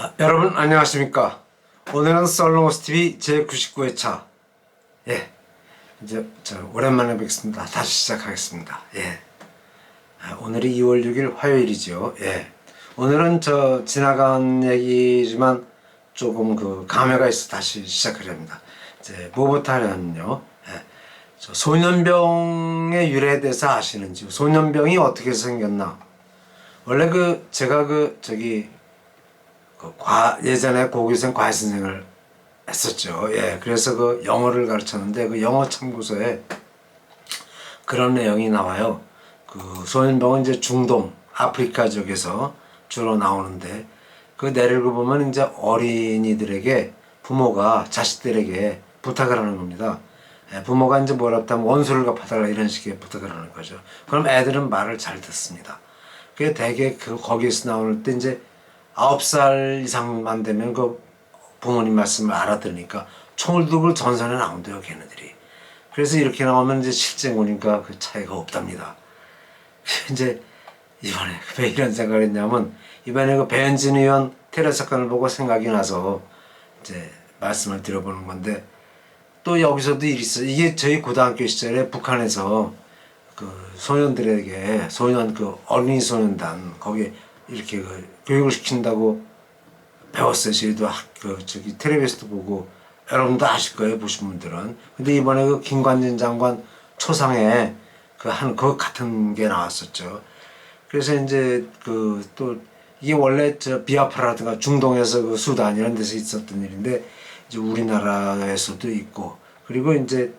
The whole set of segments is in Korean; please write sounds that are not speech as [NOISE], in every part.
아, 여러분 안녕하십니까? 오늘은 썰롱스 TV 제99회차. 예. 이제 저 오랜만에 뵙겠습니다. 다시 시작하겠습니다. 예. 아, 오늘이 2월 6일 화요일이죠 예. 오늘은 저 지나간 얘기지만 조금 그 감회가 있어 다시 시작을 합니다. 이제 뭐부터 하냐면요. 예. 저 소년병의 유래에 대해서 아시는지 소년병이 어떻게 생겼나? 원래 그 제가 그 저기 그 과, 예전에 고교생 과외선생을 했었죠. 예. 그래서 그 영어를 가르쳤는데 그 영어 참고서에 그런 내용이 나와요. 그 소년병은 이제 중동, 아프리카 쪽에서 주로 나오는데 그 내력을 보면 이제 어린이들에게 부모가 자식들에게 부탁을 하는 겁니다. 예, 부모가 이제 뭐라 하면 원수를 갚아달라 이런 식의 부탁을 하는 거죠. 그럼 애들은 말을 잘 듣습니다. 그게 대개 그 거기에서 나올 때 이제 아홉 살 이상만 되면 그 부모님 말씀을 알아들으니까 총을 들고 전선에 나온대요 걔네들이. 그래서 이렇게 나오면 이제 실제 보니까 그 차이가 없답니다. [LAUGHS] 이제 이번에 왜 이런 생각을 했냐면 이번에 그 배현진 의원 테러 사건을 보고 생각이 나서 이제 말씀을 드려보는 건데 또 여기서도 일이 있어. 이게 저희 고등학교 시절에 북한에서 그 소년들에게 소년 그 어린이 소년단 거기 이렇게 그 교육을 시킨다고 배웠어요. 저희도 학, 그 저기 텔레비에서도 보고 여러분도 아실 거예요. 보신 분들은. 근데 이번에 그 김관진 장관 초상에 그 한 그 같은 게 나왔었죠. 그래서 이제 그 또 이게 원래 저 비아프라든가 중동에서 그 수단 이런 데서 있었던 일인데 이제 우리나라에서도 있고 그리고 이제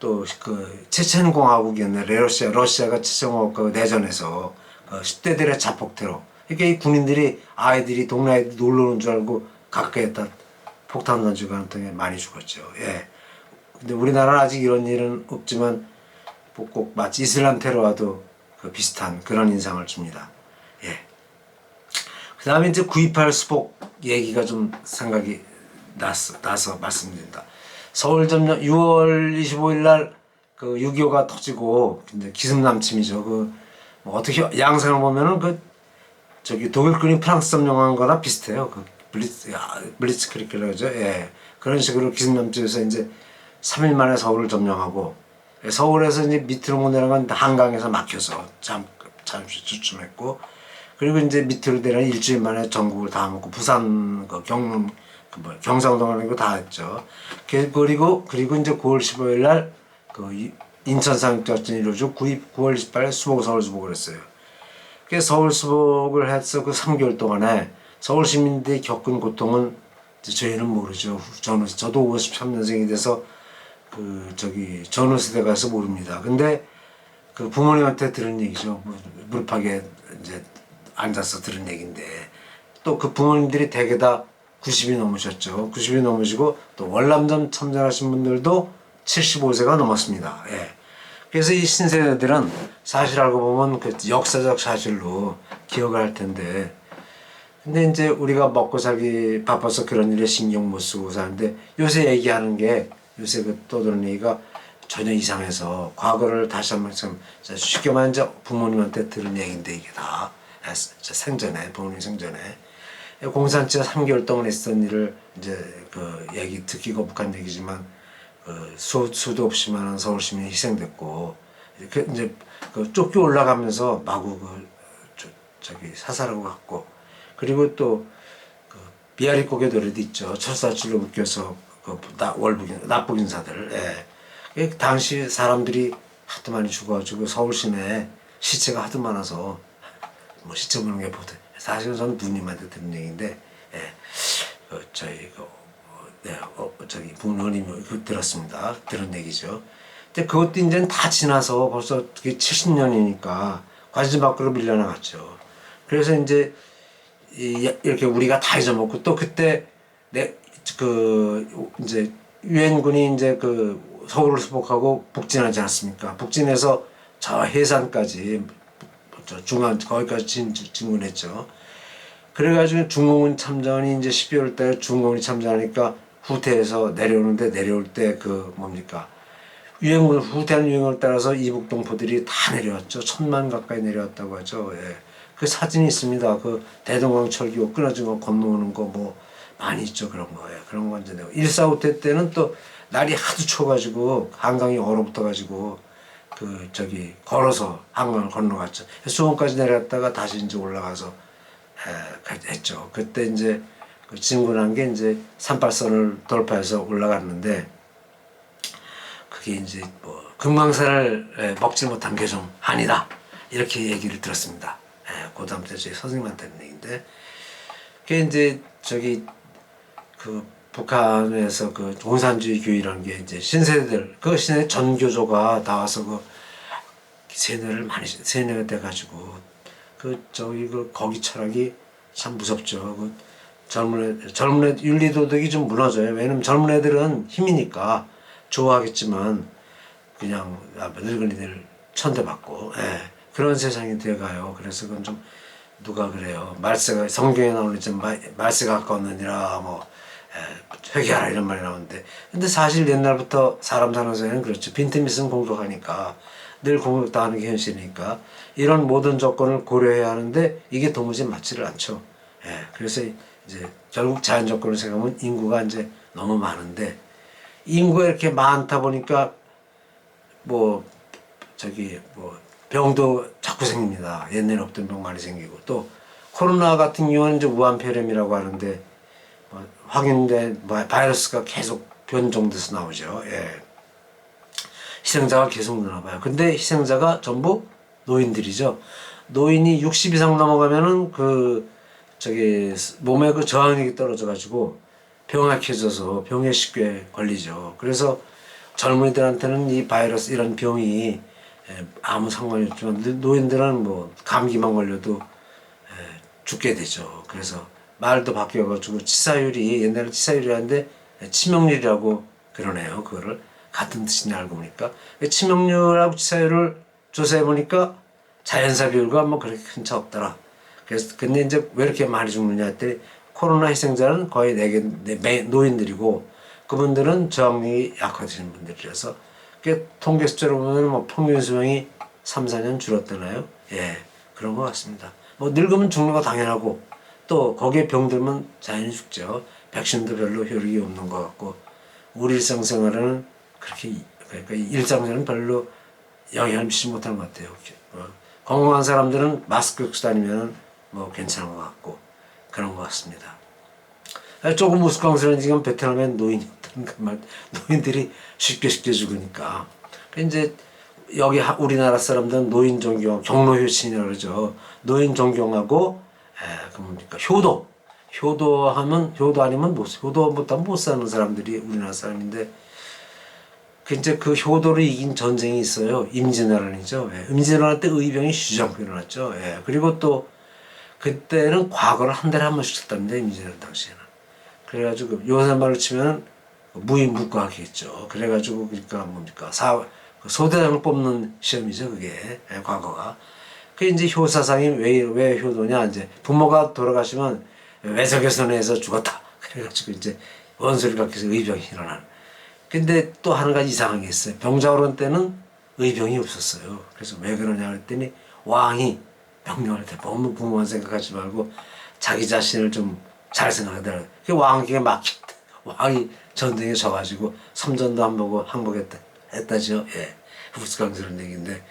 또 그 체첸 공화국이었네 러시아 러시아가 체첸 공화국과 내전에서 그 10대들의 자폭 테러 이게 이 군인들이 아이들이 동네 아이들 놀러 오는 줄 알고 가까이에다 폭탄 던지고 하는 등에 많이 죽었죠. 예. 근데 우리나라는 아직 이런 일은 없지만 뭐꼭 마치 이슬람 테러와도 그 비슷한 그런 인상을 줍니다. 예. 그 다음에 이제 928 수복 얘기가 좀 생각이 나서, 나서 말씀드린다. 서울 점령 6월 25일 날 그 6.25가 터지고 근데 기습남침이죠. 그 뭐 어떻게 양상을 보면은 그 저기 독일군이 프랑스 점령한 거나 비슷해요. 그 블리츠 야, 블리츠 크리크라고 하죠. 예. 그런 식으로 기습남침에서 이제 3일 만에 서울을 점령하고 예, 서울에서 이제 밑으로 못 내려간 한강에서 막혀서 잠 잠시 주춤했고 그리고 이제 밑으로 내려 일주일 만에 전국을 다 먹고 부산 그 경남 그 뭐, 경상도 가는 거 다 했죠. 그- 그리고 그리고 이제 9월 15일 날그 인천 상륙작전이 이루어지고 9월 28일 수복 서울 수복을 했어요. 그 서울 수복을 해서 그 3개월 동안에 서울 시민들이 겪은 고통은 저희는 모르죠. 저는 저도 53년생이 돼서 그 저기 전후 세대 가서 모릅니다. 근데 그 부모님한테 들은 얘기죠. 뭐 무릎하게 이제 앉아서 들은 얘기인데 또 그 부모님들이 대개 다 90이 넘으셨죠. 90이 넘으시고 또 월남전 참전하신 분들도 75세가 넘었습니다. 예. 그래서 이 신세대들은 사실 알고 보면 그 역사적 사실로 기억을 할 텐데 근데 이제 우리가 먹고 살기 바빠서 그런 일에 신경 못 쓰고 사는데 요새 얘기하는 게 요새 그 떠도는 얘기가 전혀 이상해서 과거를 다시 한번 좀 쉽게 말하면 이제 부모님한테 들은 얘기인데 이게 다 생전에 부모님 생전에 공산주의가 3개월 동안 했던 일을 이제 그 얘기 듣기 거북한 얘기지만 그 수, 수도 없이 많은 서울 시민이 희생됐고 이렇게 이제 그 쫓겨 올라가면서 마구 그 저, 저기 사살하고 갔고 그리고 또 그 비아리 고개 노래도 있죠 철사줄로 묶여서 그 나, 월북인 납북 인사들 예. 그 당시 사람들이 하도 많이 죽어가지고 서울 시내에 시체가 하도 많아서 뭐 시체 보는 게 보다 사실은 저는 누님한테 들은 얘기인데 예. 그 저희 그 어, 네, 어, 저기 부모님이 그 들었습니다. 들은 얘기죠. 근데 그것도 이제 다 지나서 벌써 그게 70년이니까 관심 밖으로 밀려나갔죠. 그래서 이제 이, 이렇게 우리가 다 잊어먹고 또 그때 내 그 이제 유엔군이 이제 그 서울을 수복하고 북진하지 않았습니까? 북진해서 저 해산까지 저 중앙 거기까지 진, 진군했죠. 그래가지고 중공군 참전이 이제 12월 달에 중공군이 참전하니까 후퇴해서 내려오는데 내려올 때 그 뭡니까 유행군 후퇴한 유행을 따라서 이북 동포들이 다 내려왔죠 천만 가까이 내려왔다고 하죠 예. 그 사진이 있습니다. 그 대동강 철교 끊어진 거 건너오는 거 뭐 많이 있죠 그런 거예요. 그런 건 이제 일사후퇴 때는 또 날이 하도 추워가지고 한강이 얼어붙어가지고 그 저기 걸어서 한강을 건너갔죠. 수원까지 내려갔다가 다시 이제 올라가서 에, 했죠. 그때 이제 그 진군한 게 이제 38선을 돌파해서 올라갔는데 그게 이제 뭐 금강산을 에, 먹지 못한 게좀 한이다 이렇게 얘기를 들었습니다. 에, 고등학교 때 저희 선생님한테 했는 얘기인데 그게 이제 저기 그 북한에서 그 공산주의 교회라는 게 이제 신세대들 그 신세 전교조가 나와서 그 세뇌를 많이 세뇌가 돼가지고 그 저기 그 거기 철학이 참 무섭죠. 그 젊은 애, 젊은 애 윤리 도덕이 좀 무너져요. 왜냐면 젊은 애들은 힘이니까 좋아하겠지만 그냥 아, 늙은이들 천대받고 예, 그런 세상이 돼가요. 그래서 그건 좀 누가 그래요. 말세가 성경에 나오는 좀 말- 말세가 가까웠느니라 뭐 예, 회개하라 이런 말이 나오는데 근데 사실 옛날부터 사람 사는 사이는 그렇죠. 빈틈 있으면 공격하니까 늘 공격당하는 게 현실이니까 이런 모든 조건을 고려해야 하는데 이게 도무지 맞지를 않죠. 예, 그래서 이제 결국 자연 조건을 생각하면 인구가 이제 너무 많은데 인구가 이렇게 많다 보니까 뭐 저기 뭐 병도 자꾸 생깁니다. 옛날에 없던 병 많이 생기고 또 코로나 같은 경우는 이제 우한폐렴이라고 하는데 뭐 확인된 바- 바이러스가 계속 변종돼서 나오죠. 예. 희생자가 계속 늘어나봐요. 근데 희생자가 전부 노인들이죠. 노인이 60 이상 넘어가면은 그 저기 몸에 그 저항력이 떨어져가지고 병약해져서 병에 쉽게 걸리죠. 그래서 젊은이들한테는 이 바이러스 이런 병이 에, 아무 상관이 없지만 노- 노인들은 뭐 감기만 걸려도 에, 죽게 되죠. 그래서 말도 바뀌어가지고 치사율이 옛날에 치사율이었는데 치명률이라고 그러네요. 그거를 같은 뜻이냐 알고 보니까 치명률하고 치사율을 조사해 보니까 자연사 비율과 뭐 그렇게 큰 차 없더라. 그래서 근데 이제 왜 이렇게 많이 죽느냐 했더니 코로나 희생자는 거의 내게 노인들이고 그분들은 저항력이 약화되는 분들이라서 그 통계 숫자로 보면 뭐 평균 수명이 3, 4년 줄었잖아요. 예, 그런 것 같습니다. 뭐 늙으면 죽는 거 당연하고 또 거기에 병들면 자연히 죽죠. 백신도 별로 효력이 없는 것 같고 우리 일상생활에는 그렇게 이- 그러니까 일상생활은 별로 영향을 미치지 못하는 것 같아요. 어, 건강한 사람들은 마스크 쓰고 다니면 뭐 괜찮은 것 같고 그런 것 같습니다. 아, 조금 우스꽝스러운 지금 베트남에 노인이 어떤 말 노인들이 쉽게 쉽게 죽으니까 그 이제 여기 하- 우리나라 사람들은 노인 존경 경로 효신이라고 그러죠. 노인 존경하고 에, 그 뭡니까 효도 효도하면 효도 아니면 못 효도 못하면 못 사는 사람들이 우리나라 사람인데 그 이제 그 효도를 이긴 전쟁이 있어요. 임진왜란이죠. 예. 임진왜란 때 의병이 휴지않고 일어났죠. 예. 그리고 또 그때는 과거를 한 달에 한 번씩 쳤답니다. 임진왜란 당시에는. 그래가지고 요새 말로 치면 무임묵과학이겠죠. 그래가지고 그러니까 뭡니까 사그 소대장을 뽑는 시험이죠. 그게 예, 과거가. 그 이제 효사상이 왜, 왜 효도냐 이제 부모가 돌아가시면 외석에선에서 죽었다. 그래가지고 이제 원수를 갖기 위해서 의병이 일어나는. 근데 또 하나가 이상한 게 있어요. 병자호론 때는 의병이 없었어요. 그래서 왜 그러냐 그랬더니 왕이 명령할 때 너무 부모만 생각하지 말고 자기 자신을 좀 잘 생각하더라. 그 왕에게 막혔다. 왕이 전쟁에 져가지고 삼전도 안 보고 항복했다. 했다죠. 예. 후스강스러운 얘기인데.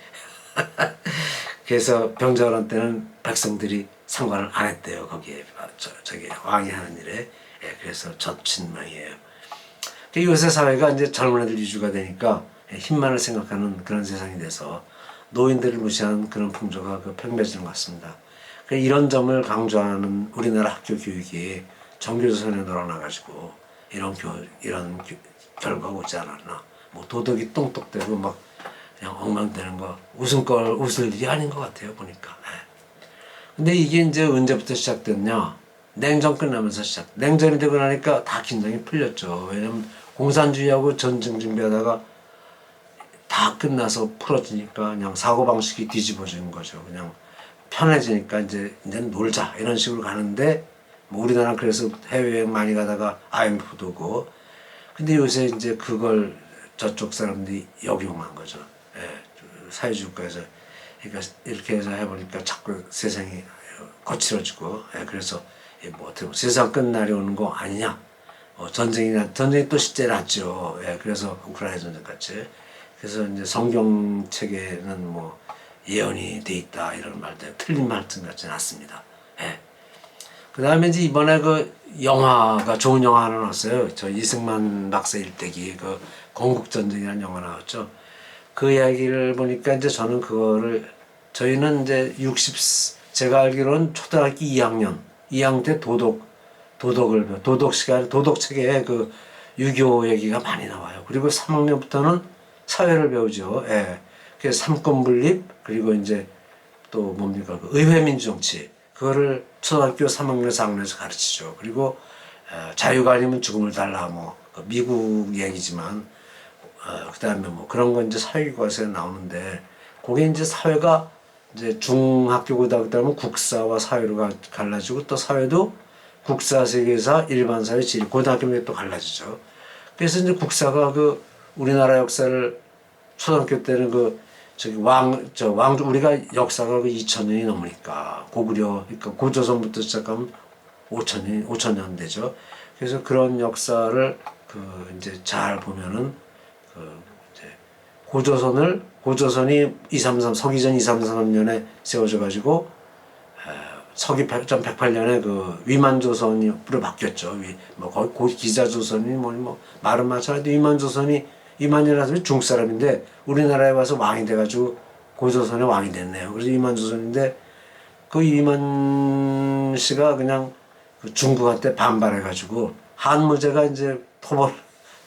[LAUGHS] 그래서 병자호론 때는 백성들이 상관을 안 했대요. 거기에 아, 저, 저기 왕이 하는 일에. 예. 그래서 젖힌 모양이에요. 그 요새 사회가 이제 젊은 애들 위주가 되니까 힘만을 생각하는 그런 세상이 돼서 노인들을 무시하는 그런 풍조가 그 팽배해지는 것 같습니다. 그 이런 점을 강조하는 우리나라 학교 교육이 정교조선에 놀아나가지고 이런 교 이런 교- 결과가 오지 않았나. 뭐 도덕이 똥똑되고 막 그냥 엉망되는 거 웃음걸 웃을 일이 아닌 것 같아요 보니까. 예. 근데 이게 이제 언제부터 시작됐냐? 냉전 끝나면서 시작. 냉전이 되고 나니까 다 긴장이 풀렸죠. 왜냐면 공산주의하고 전쟁 준비하다가 다 끝나서 풀어지니까 그냥 사고 방식이 뒤집어지는 거죠. 그냥 편해지니까 이제 이제 놀자 이런 식으로 가는데 뭐 우리나라 그래서 해외여행 많이 가다가 IMF도 오고 근데 요새 이제 그걸 저쪽 사람들이 역용한 거죠. 예, 사회주의 국가에서 그러니까 이렇게 해서 해보니까 자꾸 세상이 거칠어지고 예, 그래서 예, 뭐 어떻게 보면 세상 끝날이 오는 거 아니냐 어, 전쟁이나 전쟁이 또 실제 났죠. 예, 그래서 우크라이나 전쟁 같이 그래서 이제 성경 책에는 뭐 예언이 돼 있다 이런 말들 틀린 말씀 같지는 않습니다. 예. 그 다음에 이제 이번에 그 영화가 좋은 영화 하나 나왔어요. 저 이승만 박사 일대기 그 건국전쟁이라는 영화 나왔죠. 그 이야기를 보니까 이제 저는 그거를 저희는 이제 60 제가 알기로는 초등학교 2학년 2학년 때 도덕 도덕을 도덕 시간 도덕 책에 그 유교 얘기가 많이 나와요. 그리고 3학년부터는 사회를 배우죠. 예. 그래서 삼권 분립 그리고 이제 또 뭡니까 그 의회 민주정치 그거를 초등학교 3학년 4학년에서 가르치죠. 그리고 어, 자유가 아니면 죽음을 달라 뭐 그 미국 얘기지만 어, 그다음에 뭐 그런 건 이제 사회교과서에 나오는데 그게 이제 사회가 이제 중학교 고등학교 국사와 사회로 가- 갈라지고 또 사회도 국사 세계사 일반 사회 질 고등학교면 또 갈라지죠. 그래서 이제 국사가 그 우리나라 역사를 초등학교 때는 그 저기 왕 저 왕 우리가 역사가 그 2000년이 넘으니까 고구려 그러니까 고조선부터 시작하면 5000년 5000년 되죠. 그래서 그런 역사를 그 이제 잘 보면은 그 이제 고조선을 고조선이 233 서기전 233년에 세워져 가지고 서기 108년에 그 위만조선으로 바뀌었죠. 위, 뭐고 기자조선이 뭐니 뭐 말은 마찬가지 위만조선이 위만이라는 중 사람인데 우리나라에 와서 왕이 돼가지고 고조선의 왕이 됐네요. 그래서 위만조선인데 그 위만 씨가 그냥 그 중국한테 반발해가지고 한무제가 이제 토벌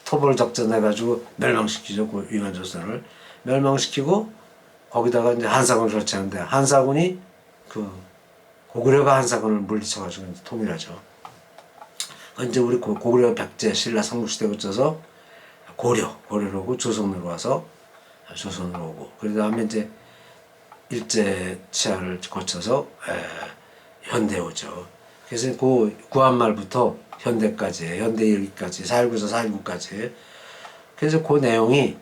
토벌 작전해가지고 멸망시키죠. 그 위만조선을 멸망시키고 거기다가 이제 한사군을 설치하는데 한사군이 그 고구려가 한사군을 물리쳐가지고 통일하죠. 이제 우리 고- 고구려 백제 신라 삼국시대 거쳐서 고려 고려로 오고 조선으로 와서 조선으로 오고 그 다음에 이제 일제 치하를 거쳐서 에, 현대 오죠. 그래서 그 구한말부터 현대까지 현대 일기까지 4.19에서 4.19까지 그래서 그 내용이 에,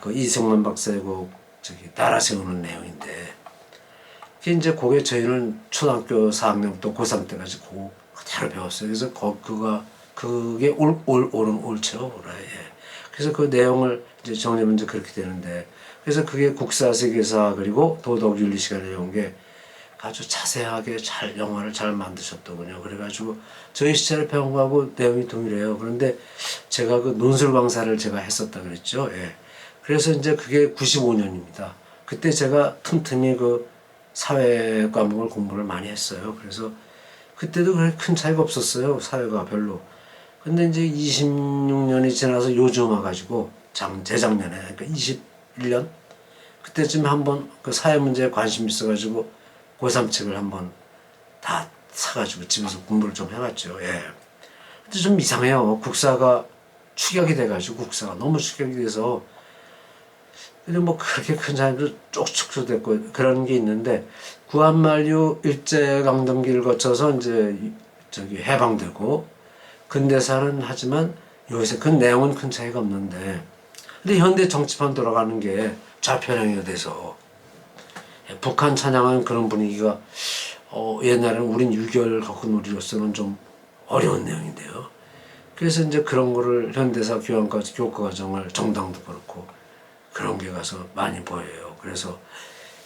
그 이승만 박사의 그 저기 따라 세우는 내용인데 그 이제 그게 저희는 초등학교 4학년부터 고3 때까지 그 그대로 배웠어요. 그래서 거, 그가 그게 올, 올, 옳은 옳죠. 옳아, 예. 그래서 그 내용을 이제 정리하면 이제 그렇게 되는데 그래서 그게 국사 세계사 그리고 도덕 윤리 시간에 배운 게 아주 자세하게 잘 영화를 잘 만드셨더군요. 그래가지고 저희 시절에 배운 거하고 내용이 동일해요. 그런데 제가 그 논술 강사를 제가 했었다 그랬죠. 예. 그래서 이제 그게 95년입니다. 그때 제가 틈틈이 그 사회 과목을 공부를 많이 했어요. 그래서 그때도 큰 차이가 없었어요. 사회가 별로. 근데 이제 26년이 지나서 요즘 와가지고 장, 재작년에, 그러니까 21년? 그때쯤에 한번 그 사회 문제에 관심 있어가지고 고3 책을 한번 다 사가지고 집에서 공부를 좀 해봤죠. 예. 근데 좀 이상해요. 국사가 축약이 돼가지고 국사가 너무 축약이 돼서 근데 뭐 그렇게 큰 차이도 쪽축도 됐고 그런 게 있는데 구한말류 일제강점기를 거쳐서 이제 이- 저기 해방되고 근대사는 하지만 요새 그 내용은 큰 차이가 없는데 근데 현대 정치판 돌아가는 게 좌편향이 돼서 예, 북한 찬양은 그런 분위기가 어, 옛날에는 우린 6개월 겪은 우리로서는 좀 어려운 내용인데요. 그래서 이제 그런 거를 현대사 교환과 교과 과정을 정당도 그렇고 그런 게 가서 많이 보여요. 그래서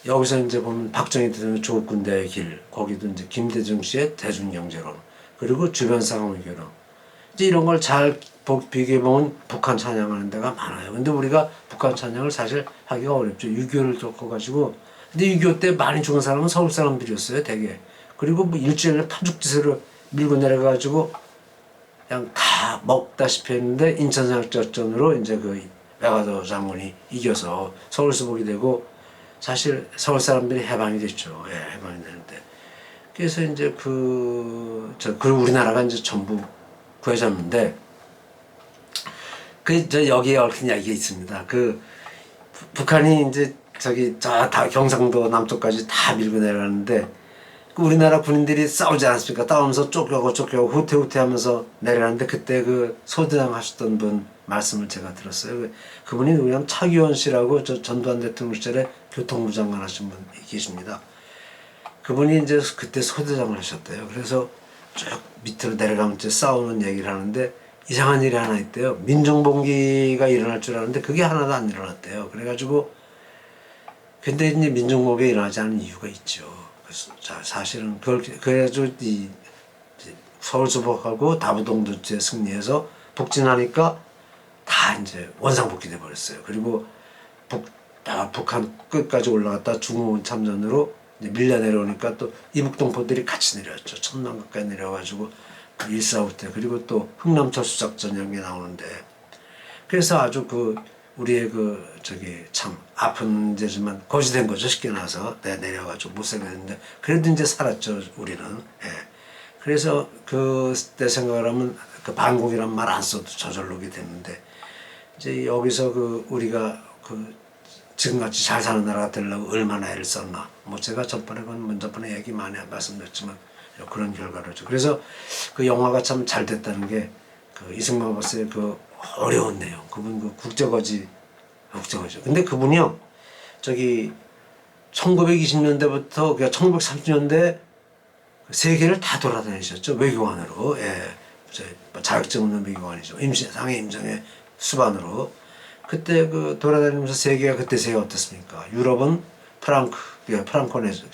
여기서 이제 보면 박정희 대통령 조국군대의 길 거기도 이제 김대중 씨의 대중경제론 그리고 주변 상황 의견론 이런 걸 잘 비교해 보면 북한 찬양하는 데가 많아요. 근데 우리가 북한 찬양을 사실 하기가 어렵죠. 6.25를 겪어가지고 근데 6.25때 많이 죽은 사람은 서울 사람들이었어요, 대개. 그리고 뭐 일주일에 파죽지세로 밀고 내려가지고 그냥 다 먹다시피 했는데 인천사역작전으로 이제 그 외가도 장군이 이겨서 서울서 보게 되고 사실 서울 사람들이 해방이 됐죠. 예, 해방이 되는데. 그래서 이제 그, 저, 그리고 우리나라가 이제 전부 구해졌는데, 그, 저, 여기에 얽힌 이야기가 있습니다. 그, 부- 북한이 이제 저기, 저, 다 경상도 남쪽까지 다 밀고 내려가는데, 그 우리나라 군인들이 싸우지 않았습니까? 싸우면서 쫓겨고 쫓겨고 후퇴후퇴 하면서 내려가는데 그때 그 소대장 하셨던 분 말씀을 제가 들었어요. 그- 그분이 누구냐면 차기원 씨라고 저 전두환 대통령 시절에 교통부 장관 하신 분 계십니다. 그분이 이제 그때 소대장을 하셨대요. 그래서 쭉 밑으로 내려가면 이제 싸우는 얘기를 하는데 이상한 일이 하나 있대요. 민정봉기가 일어날 줄 알았는데 그게 하나도 안 일어났대요. 그래가지고 근데 이제 민정봉기가 일어나지 않은 이유가 있죠. 그래서 자 사실은 그걸 그래가지고 이 이제 서울 수복하고 다부동전체 승리해서 북진하니까 다 이제 원상복귀돼 버렸어요. 그리고 북, 다 북한 끝까지 올라갔다 중공원 참전으로 이제 밀려 내려오니까 또 이북동포들이 같이 내려왔죠. 천남 가까이 내려와가지고 그 일사후 때 그리고 또 흥남 철수 작전 이런 게 나오는데 그래서 아주 그 우리의 그 저기 참 아픈 데지만 거지된 거죠 쉽게 나서 내 내려가지고 못 살게 됐는데 그래도 이제 살았죠 우리는 예. 그래서 그때 생각을 하면 그 반공이란 말 안 써도 저절로게 됐는데 이제 여기서 그 우리가 그 지금같이 잘 사는 나라가 되려고 얼마나 애를 썼나. 뭐 제가 전번에 건 먼저번에 얘기 많이 말씀드렸지만 그런 결과로죠 그래서 그 영화가 참 잘 됐다는 게 그 이승만 박사의 그 어려운 내용. 그분 그 국제거지 국제거지. 근데 그분이요 저기 1920년대부터 그러니까 1930년대 세계를 다 돌아다니셨죠. 외교관으로. 예. 자격증 없는 외교관이죠. 임시 상해 임정의 수반으로 그때 그 돌아다니면서 세계가 그때 세계 어떻습니까? 유럽은 프랑크 그 프랑코 내전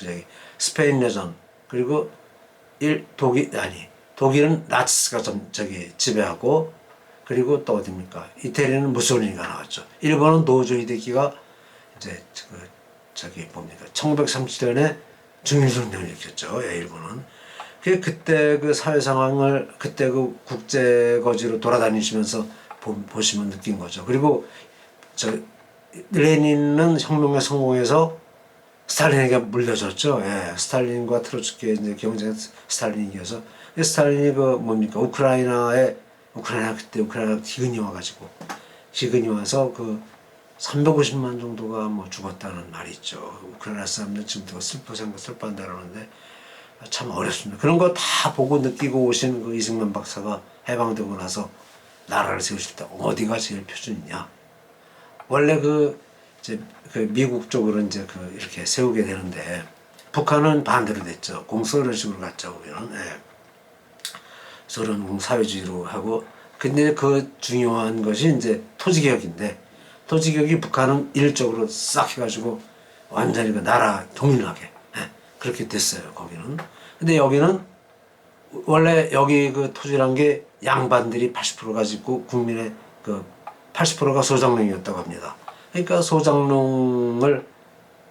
스페인 내전 그리고 일 독일 아니 독일은 나치스가 좀 저기 지배하고 그리고 또 어디입니까? 이태리는 무솔리니가 나왔죠. 일본은 노조 히데키가 이제 그 저기 뭡니까? 1937년에 중일선령을 일으켰죠. 예, 일본은. 그 그때 그 사회 상황을 그때 그 국제 거지로 돌아다니시면서 보, 보시면 느낀 거죠 그리고 저 레닌은 혁명에 성공해서 스탈린에게 물려줬죠. 예, 스탈린과 트로츠키의 이제 경쟁 스탈린이 이겨서 그 스탈린이 그 뭡니까 우크라이나에 우크라이나 그때 우크라이나 기근이 와가지고 기근이 와서 그 350만 정도가 뭐 죽었다는 말이 있죠. 우크라이나 사람들 지금 더 슬퍼 생각 슬퍼한다 그러는데 참 어렵습니다. 그런 거 다 보고 느끼고 오신 그 이승만 박사가 해방되고 나서 나라를 세우실 때 어디가 제일 표준이냐? 원래 그 이제 그 미국 쪽으로 이제 그 이렇게 세우게 되는데 북한은 반대로 됐죠. 공소련식으로 갔죠. 우리는 예. 소련 사회주의로 하고 근데 그 중요한 것이 이제 토지개혁인데 토지개혁이 북한은 일적으로 싹 해가지고 완전히 그 나라 동일하게 예. 그렇게 됐어요. 거기는 근데 여기는 원래 여기 그 토지란 게 양반들이 80% 가지고 국민의 그 80%가 소장농이었다고 합니다. 그러니까 소장농을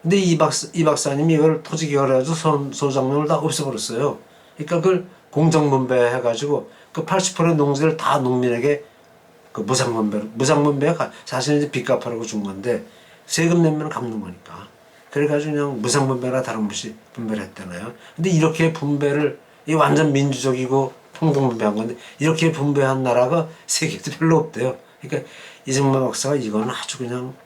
근데 이 박사 이 박사님이 이걸 토지 개발해가지고 소, 소장농을 다 없애버렸어요. 그러니까 그걸 공정 분배해가지고 그 80%의 농지를 다 농민에게 그 무상 분배 무상 분배가 사실은 이제 빚 갚으라고 준 건데 세금 내면 갚는 거니까 그래가지고 그냥 무상 분배나 다름없이 분배를 했잖아요. 근데 이렇게 분배를 이 완전 민주적이고 평등 분배한 건데 이렇게 분배한 나라가 세계에도 별로 없대요. 그러니까 이승만 박사가 이거는 아주 그냥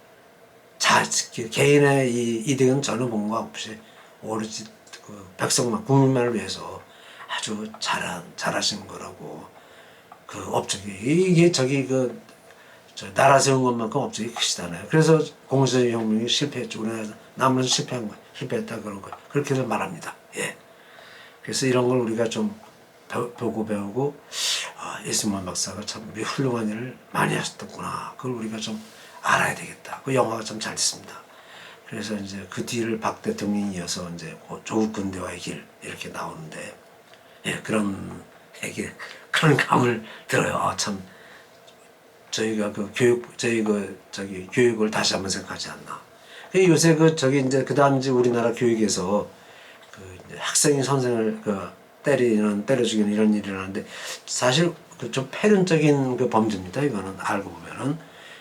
자 개인의 이 이득은 전혀 본거 없이 오로지 그 백성만 국민만을 위해서 아주 잘한 잘하신 거라고 그 업적이 이게 저기 그저 나라 세운 것만큼 업적이 크시잖아요. 그래서 공산혁명이 실패했죠. 우리나라 남은 실패한 거 실패했다 그런 거 그렇게도 말합니다. 예. 그래서 이런 걸 우리가 좀 보고 배우고 아, 이승만 박사가 참 훌륭한 일을 많이 하셨구나. 그걸 우리가 좀 알아야 되겠다. 그 영화가 좀잘 됐습니다. 그래서 이제 그 뒤를 박 대통령이 이어서 이제 그 조국 근대화의 길 이렇게 나오는데 예, 그런 얘기 그런 감을 들어요. 아, 참 저희가 그 교육 저희 그 저기 교육을 다시 한번 생각하지 않나. 그 요새 그 저기 이제 그 다음 이제 우리나라 교육에서 그 학생이 선생을 그 때리는 때려 죽이는 이런 일이 일어나는데 사실 그좀 패륜적인 그 범죄입니다. 이거는 알고 보면은.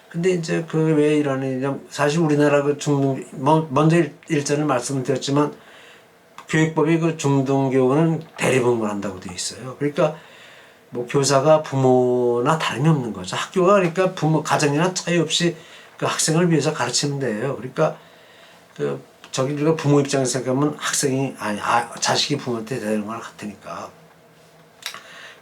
근데 이제 그 왜 이러느냐 사실 우리나라 그 중등 뭐 먼저 일- 일전에 말씀드렸지만 교육법이 그 중등교육은 대리분을 한다고 돼 있어요. 그러니까 뭐 교사가 부모나 다름이 없는 거죠. 학교가 그러니까 부모 가정이나 차이 없이 그 학생을 위해서 가르치는 데예요. 그러니까 그 저기 우리가 부모 입장에서 생각하면 학생이 아니 아, 자식이 부모한테 되는 거랑 같으니까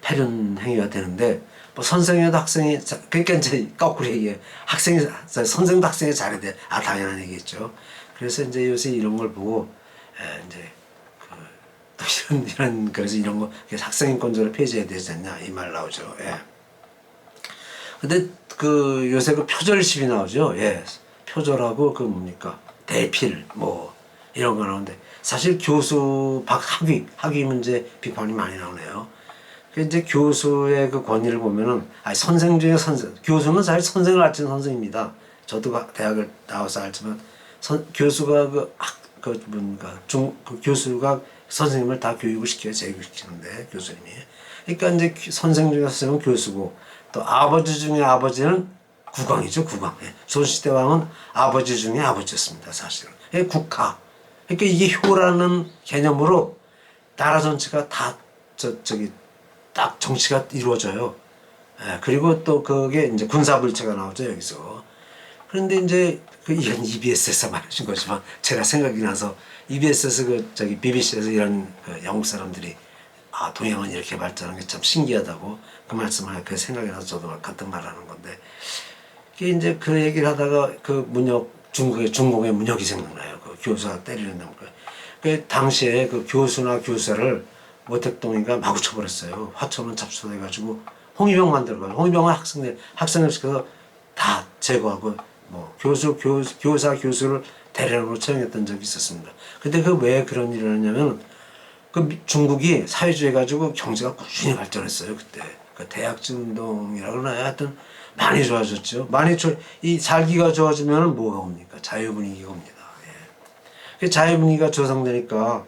패륜 행위가 되는데 뭐 선생이도 학생이 자- 그러니까 이제 거꾸로 얘기해 학생이 선생도 학생이 잘해야 돼. 아 당연한 얘기겠죠. 그래서 이제 요새 이런 걸 보고 에, 이제 그, 또 이런 이런 그래서 이런 거 학생 인권조를 폐지해야 되지 않냐 이 말 나오죠. 예. 근데 그 요새 그 표절십이 나오죠. 예. 표절하고 그 뭡니까 대필 뭐 이런 거 나오는데 사실 교수 박 학위 학위 문제 비판이 많이 나오네요. 그 이제 교수의 그 권위를 보면은 아니 선생 중에 선생 교수는 사실 선생을 가르치는 선생입니다. 저도 가- 대학을 나와서 알지만 선, 교수가 그 학 그 뭔가 중 그 교수가 선생님을 다 교육을 시켜요 제육을 시키는데 교수님이 그러니까 이제 교- 선생 중에 선생은 교수고 또 아버지 중에 아버지는 국왕이죠 국왕 예. 조시대 왕은 아버지 중에 아버지였습니다 사실은 예, 국가 그러니까 이게 효라는 개념으로 나라 전체가 다 저 저기 딱 정치가 이루어져요. 예, 그리고 또 그게 이제 군사불체가 나오죠 여기서. 그런데 이제 그 이건 EBS에서 말하신 거지만 제가 생각이 나서 EBS에서 그 저기 BBC에서 이런 그 영국 사람들이 아 동양은 이렇게 발전한 게 참 신기하다고 그 말씀을 그 생각이 나서 저도 같은 말 하는 건데 이게 이제 그 얘기를 하다가 그 문혁 중국의 중공의 문혁이 생각나요. 그 교수가 때리는 놈. 그 당시에 그 교수나 교사를 모택동이가 마구 쳐버렸어요. 화천은 잡초해가지고 홍위병 만들어가지고 홍위병은 학생들 학생을 시켜서 다 제거하고 뭐 교수 교, 교사 교수를 대량으로 채용했던 적이 있었습니다. 근데 그 왜 그런 일을 했냐면 그 미- 중국이 사회주의 가지고 경제가 꾸준히 발전했어요 그때 그 대학증 운동이라 그러나요 하여튼 많이 좋아졌죠 많이 좋- 이 살기가 좋아지면 뭐가 옵니까 자유 분위기가 옵니다 예. 그 자유 분위기가 조성되니까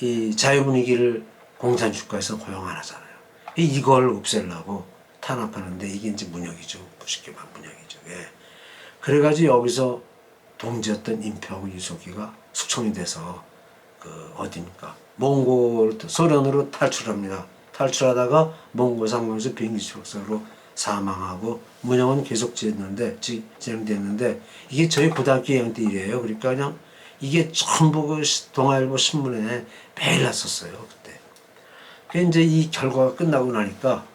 이 자유 분위기를 공산 주가에서 허용 안 하잖아요 이- 이걸 없애려고 탄압하는데 이게 이제 문혁이죠 쉽게 말하면 문혁이죠 예. 그래가지고 여기서 동지였던 임표하고 유석이가 숙청이 돼서 그 어디입니까? 몽골 소련으로 탈출합니다. 탈출하다가 몽골 상공에서 비행기 추락사로 사망하고 문영은 계속 지냈는데 지- 진행됐는데 이게 저희 고등학교 2학년 때 일이에요. 그러니까 그냥 이게 전부 그 시- 동아일보 신문에 매일 났었어요 그때. 그 이제 이 결과가 끝나고 나니까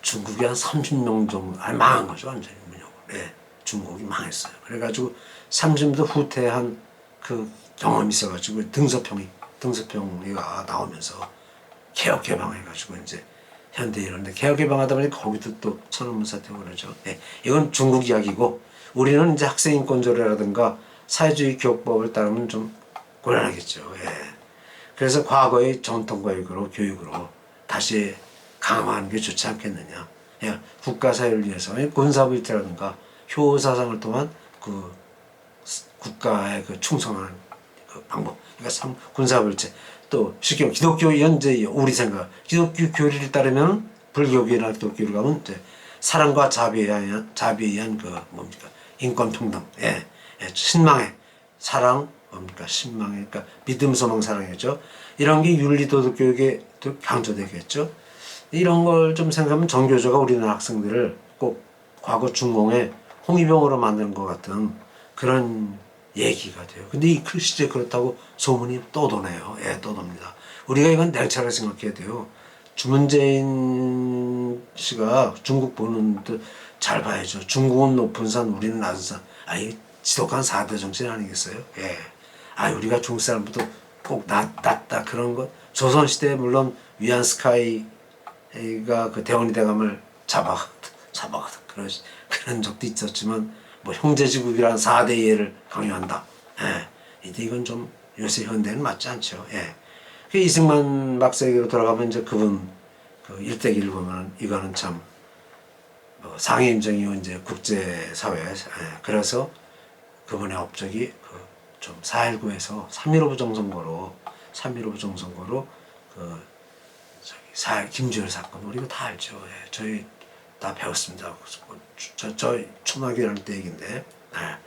중국이 한 30명 정도, 아니 망한 거죠 완전히 문혁은. 예, 중국이 망했어요. 그래가지고 30도 후퇴한 그 경험이 있어가지고 등서평이 등서평이가 나오면서 개혁 개방해가지고 이제 현대 이런데 개혁 개방하다 보니 거기도 또 천안문 사태가 그러죠. 예, 이건 중국 이야기고 우리는 이제 학생 인권조례라든가 사회주의 교육법을 따르면 좀 곤란하겠죠. 예. 그래서 과거의 전통 교육으로 교육으로 다시 강화하는 게 좋지 않겠느냐. 예, 국가 사회를 위해서 군사불태라든가 효사상을 통한 그 국가에 그 충성하는 그 방법. 그러니까 삼, 군사불체. 또 쉽게 말하면 기독교 현재 우리 생각 기독교 교리를 따르면 불교계나 기독교를 가면 이제 사랑과 자비에 의한 자비에 의한 그 뭡니까 인권 평등. 예, 예 신망의 사랑 뭡니까 신망의 그러니까 믿음 소망 사랑이죠. 이런 게 윤리 도덕 교육에 또 강조되겠죠. 이런 걸 좀 생각하면 정교조가 우리나라 학생들을 꼭 과거 중공에 홍위병으로 만든 것 같은 그런 얘기가 돼요. 근데 이그 시대 그렇다고 소문이 떠도네요. 예, 떠돕니다. 우리가 이건 냉철하게 생각해야 돼요. 주문재인 씨가 중국 보는 듯 잘 봐야죠. 중국은 높은 산, 우리는 낮은 산. 아이 지독한 사대 정신 아니겠어요? 예. 아, 우리가 중국 사람부터 꼭 낮, 낮다 그런 것. 조선 시대에 물론 위안 스카이가 그 대원이 대감을 잡아 잡아 그런 그런 적도 있었지만 뭐 형제지국이라는 4대 이해를 강요한다. 예. 이제 이건 좀 요새 현대는 맞지 않죠. 예. 그 이승만 박사에게로 돌아가면 이제 그분 그 일대기를 보면 이거는 참 뭐 상해임정이고 이제 국제사회 예. 그래서 그분의 업적이 그 좀 4.19에서 3.15 부정선거로 3.15 부정선거로 그 저기 사 김주열 사건 우리가 다 알죠. 예. 저희 다 배웠습니다. 저, 저 초등학교 다닐 때 얘기인데. 예.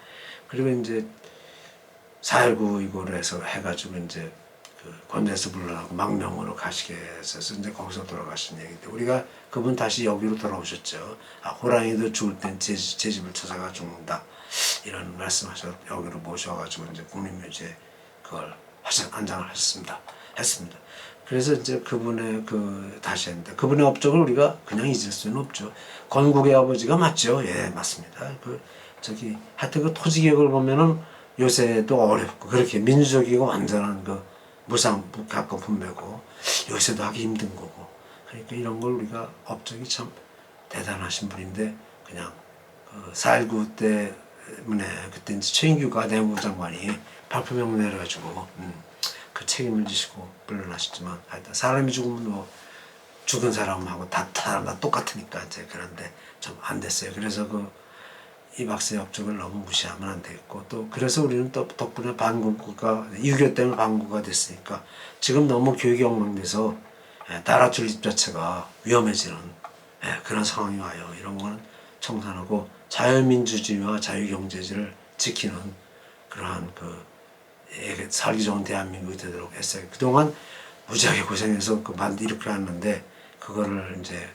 그리고 이제 4.19 이거를 해서 해가지고 이제 그 권대에서 물러나고 망명으로 가시게 해서 이제 거기서 돌아가신 얘기인데 우리가 그분 다시 여기로 돌아오셨죠. 아, 호랑이도 죽을 땐제 집을 찾아가 죽는다. 이런 말씀하셔 여기로 모셔가지고 이제 국립묘지에 그걸 하신 안장을 하셨습니다. 했습니다. 그래서 이제 그분의 그 다시 했는데 그분의 업적을 우리가 그냥 잊을 수는 없죠. 건국의 아버지가 맞죠. 예, 맞습니다. 그 저기 하여튼 그 토지 개혁을 보면은 요새도 어렵고 그렇게 민주적이고 완전한 그 무상 무가권 분배고 요새도 하기 힘든 거고 그러니까 이런 걸 우리가 업적이 참 대단하신 분인데 그냥 그 4.19 때문에 그때 이제 최인규가 내무부 장관이 발표명 내려가지고 음, 그 책임을 지시고 물러나셨지만 하여튼 사람이 죽으면 뭐 죽은 사람하고 다, 다 사람 다 똑같으니까 이제 그런데 좀 안 됐어요. 그래서 그 이 박사의 업적을 너무 무시하면 안 되겠고 또 그래서 우리는 또 덕분에 반국가 6.25 때문에 반국가 됐으니까 지금 너무 교육이 엉망돼서 예, 나라 출입 자체가 위험해지는 예, 그런 상황이 와요. 이런 거는 청산하고 자유민주주의와 자유경제주의를 지키는 그러한 그 예, 살기 좋은 대한민국이 되도록 했어요. 그동안 무지하게 고생해서 그만 이렇게 했는데 그거를 이제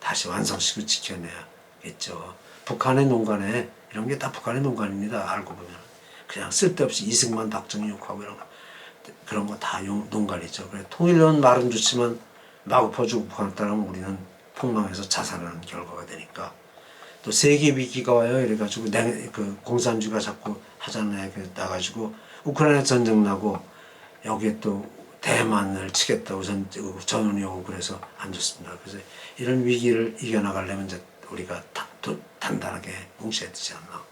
다시 완성시키고 지켜내야겠죠. 북한의 농간에 이런 게 다 북한의 농간입니다. 알고 보면 그냥 쓸데없이 이승만 박정희 욕하고 이런 거 그런 거 다 농간이죠. 그래 통일은 말은 좋지만 마구 퍼주고 북한을 따르면 우리는 폭망해서 자살하는 결과가 되니까 또 세계 위기가 와요. 이래가지고 냉, 그 공산주의가 자꾸 하잖아요. 그래 나가지고 우크라이나 전쟁 나고 여기에 또 대만을 치겠다고 전, 전운이 오고 그래서 안 좋습니다. 그래서 이런 위기를 이겨나가려면 이제 우리가 다, 또 단단하게 뭉쳐야 되지 않나.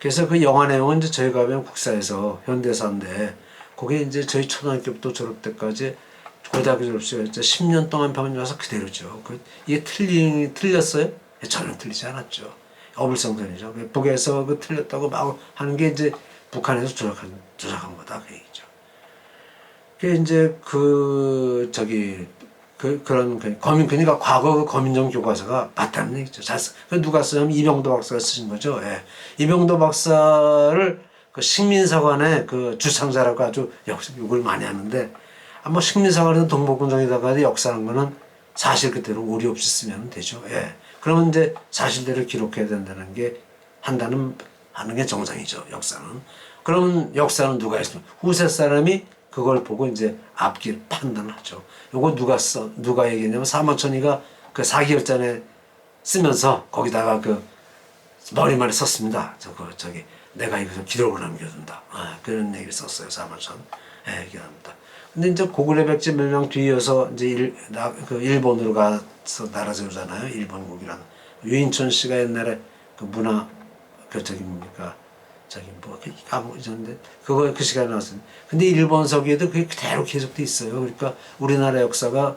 그래서 그 영화 내용은 이제 저희가 하면 국사에서 현대사인데 그게 이제 저희 초등학교부터 졸업 때까지 고등학교 이제 10년 동안 배워서 그대로죠. 그 이게 틀리, 틀렸어요? 전혀 틀리지 않았죠. 어불성설이죠. 북에서 그 틀렸다고 막 하는 게 이제 북한에서 조작한, 조작한 거다. 그 얘기죠. 그 이제 그 저기 그 그런 그 거민 그러니까 과거 그 거민정 교과서가 맞다는 얘기죠. 잘 써. 그 누가 쓰냐면 이병도 박사가 쓰신 거죠. 예. 이병도 박사를 그 식민사관의 그 주창자라고 아주 역시 욕을 많이 하는데 아마 식민사관에서 동복군정에다가 역사하는 거는 사실 그대로 오리 없이 쓰면 되죠. 예. 그러면 이제 사실대로 기록해야 된다는 게 한다는 하는 게 정상이죠. 역사는. 그러면 역사는 누가 했습니까? 후세 사람이 그걸 보고 이제 앞길 판단하죠. 요거 누가 써, 누가 얘기했냐면 사마천이가 그 사기열전에 쓰면서 거기다가 그 머리말에 썼습니다. 저거 저기 내가 이것을 기록을 남겨둔다. 아, 그런 얘기를 썼어요. 사마천. 예, 얘기합니다. 근데 이제 고구려 백제 멸망 뒤이어서 이제 일, 나, 그 일본으로 가서 나라 세우잖아요. 일본국이란. 유인천 씨가 옛날에 그 문화 그 저기 뭡니까 저기 뭐 까먹 잊었는데 그거 그 시간에 나왔어요. 근데 일본 서기에도 그게 그대로 계속돼 있어요. 그러니까 우리나라 역사가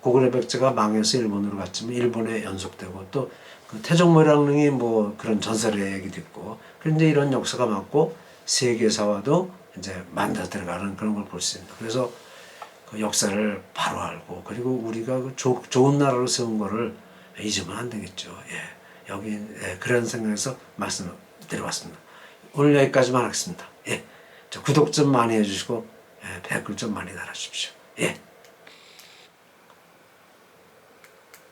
고구려 백제가 망해서 일본으로 갔지만 일본에 연속되고 또 그 태종모량릉이 뭐 그런 전설의 얘기도 있고 그런데 이런 역사가 많고 세계사와도 이제 만나 들어가는 그런 걸 볼 수 있습니다. 그래서 그 역사를 바로 알고 그리고 우리가 그 조, 좋은 나라로 세운 거를 잊으면 안 되겠죠. 예. 여기 예, 그런 생각에서 말씀을 드려봤습니다. 오늘 여기까지만 하겠습니다. 예. 구독 좀 많이 해주시고 예, 댓글 좀 많이 달아주십시오. 예.